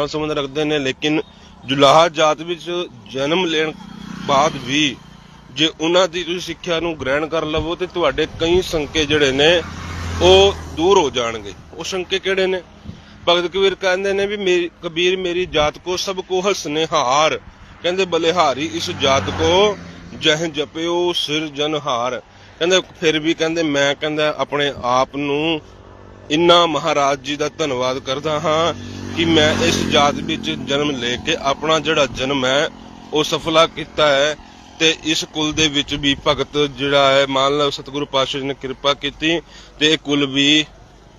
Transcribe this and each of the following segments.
ਨਾਲ ਸੰਬੰਧ ਰੱਖਦੇ ਨੇ, ਲੇਕਿਨ ਜੁਲਾਹਾ ਜਾਤ ਵਿੱਚ ਜਨਮ ਲੈਣ ਬਾਅਦ ਵੀ ਜੇ ਉਹਨਾਂ ਦੀ ਤੁਸੀਂ ਸਿੱਖਿਆ ਨੂੰ ਗ੍ਰਹਿਣ ਕਰ ਲਵੋ, ਤੇ ਤੁਹਾਡੇ ਕਈ ਸੰਕੇ ਜਿਹੜੇ ਨੇ, ਉਹ ਦੂਰ ਹੋ ਜਾਣਗੇ। ਉਹ ਸੰਕੇ ਕਿਹੜੇ ਨੇ? ਭਗਤ ਕਬੀਰ ਕਹਿੰਦੇ ਨੇ ਵੀ ਮੇਰੀ, ਕਬੀਰ ਮੇਰੀ ਜਾਤ ਕੋ ਸਭ ਕੋ ਹਸਨੇਹਾਰ। ਕਹਿੰਦੇ, ਬਲਿਹਾਰੀ ਇਸ ਜਾਤ ਕੋ ਜਹ ਜਪਿਓ ਸਿਰ ਜਨਹਾਰ। ਕਹਿੰਦੇ, ਫਿਰ ਵੀ ਕਹਿੰਦੇ, ਮੈਂ ਕਹਿੰਦਾ, ਆਪਣੇ ਆਪ ਨੂੰ ਇੰਨਾ ਮਹਾਰਾਜ ਜੀ ਦਾ ਧੰਨਵਾਦ ਕਰਦਾ ਹਾਂ ਕਿ ਮੈਂ ਇਸ ਜਾਤ ਵਿੱਚ ਜਨਮ ਲੈ ਕੇ ਆਪਣਾ ਜਿਹੜਾ ਜਨਮ ਹੈ, ਉਹ ਸਫਲਾ ਕੀਤਾ ਹੈ ਤੇ ਇਸ ਕੁਲ ਦੇ ਵਿੱਚ ਵੀ ਭਗਤ ਜਿਹੜਾ ਹੈ, ਮੰਨ ਲਓ ਸਤਿਗੁਰੂ ਪਾਤਸ਼ਾਹ ਜੀ ਨੇ ਕਿਰਪਾ ਕੀਤੀ ਤੇ ਇਹ ਕੁਲ ਵੀ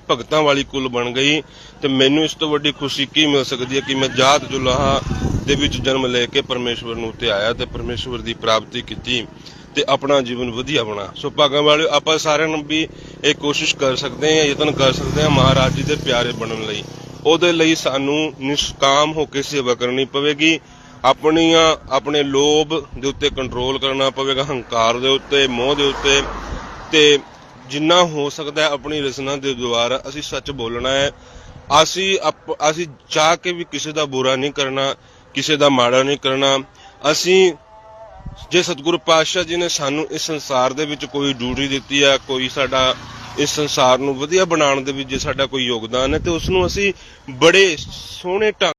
ਭਗਤਾਂ ਵਾਲੀ ਕੁਲ ਬਣ ਗਈ ਤੇ ਮੈਨੂੰ ਇਸ ਤੋਂ ਵੱਡੀ ਖੁਸ਼ੀ ਕੀ ਮਿਲ ਸਕਦੀ ਹੈ ਕਿ ਮੈਂ ਜਾਤ ਜੁਲਾਹਾ ਦੇ ਵਿੱਚ ਜਨਮ ਲੈ ਕੇ ਪਰਮੇਸ਼ਵਰ ਨੂੰ ਤੇ ਆਇਆ ਤੇ ਪਰਮੇਸ਼ਵਰ ਦੀ ਪ੍ਰਾਪਤੀ ਕੀਤੀ ਤੇ ਆਪਣਾ ਜੀਵਨ ਵਧੀਆ ਬਣਾ। ਸੋ ਭਾਗਾਂ ਵਾਲਿਓ, ਆਪਾਂ ਸਾਰਿਆਂ ਨੂੰ ਵੀ ਇਹ ਕੋਸ਼ਿਸ਼ ਕਰ ਸਕਦੇ ਹਾਂ, ਯਤਨ ਕਰ ਸਕਦੇ ਹਾਂ ਮਹਾਰਾਜ ਜੀ ਦੇ ਪਿਆਰੇ ਬਣਨ ਲਈ। ਉਹਦੇ ਲਈ ਸਾਨੂੰ ਨਿਸ਼ਕਾਮ ਹੋ ਕੇ ਸੇਵਾ ਕਰਨੀ ਪਵੇਗੀ। ਆਪਣੀਆਂ, ਆਪਣੇ ਲੋਭ ਦੇ ਉੱਤੇ ਕੰਟਰੋਲ ਕਰਨਾ ਪਵੇਗਾ, ਹੰਕਾਰ ਦੇ ਉੱਤੇ, ਮੋਹ ਦੇ ਉੱਤੇ। ਤੇ ਜਿੰਨਾ ਹੋ ਸਕਦਾ ਆਪਣੀ ਰਚਨਾ ਦੇ ਦੁਆਰਾ ਅਸੀਂ ਸੱਚ ਬੋਲਣਾ ਹੈ। ਅਸੀਂ ਅਪ- ਅਸੀਂ ਚਾਹ ਕੇ ਵੀ ਕਿਸੇ ਦਾ ਬੁਰਾ ਨਹੀਂ ਕਰਨਾ, ਕਿਸੇ ਦਾ ਮਾੜਾ ਨਹੀਂ ਕਰਨਾ। ਅਸੀਂ ਜੇ ਸਤਿਗੁਰੂ ਪਾਤਸ਼ਾਹ ਜੀ ਨੇ ਸਾਨੂੰ ਇਸ ਸੰਸਾਰ ਦੇ ਵਿੱਚ ਕੋਈ ਡਿਊਟੀ ਦਿੱਤੀ ਆ, ਕੋਈ ਸਾਡਾ ਇਸ ਸੰਸਾਰ ਨੂੰ ਵਧੀਆ ਬਣਾਉਣ ਦੇ ਵਿੱਚ ਜੇ ਸਾਡਾ ਕੋਈ ਯੋਗਦਾਨ ਹੈ ਤੇ ਉਸ ਨੂੰ ਅਸੀਂ ਬੜੇ ਸੋਹਣੇ ਢੰਗ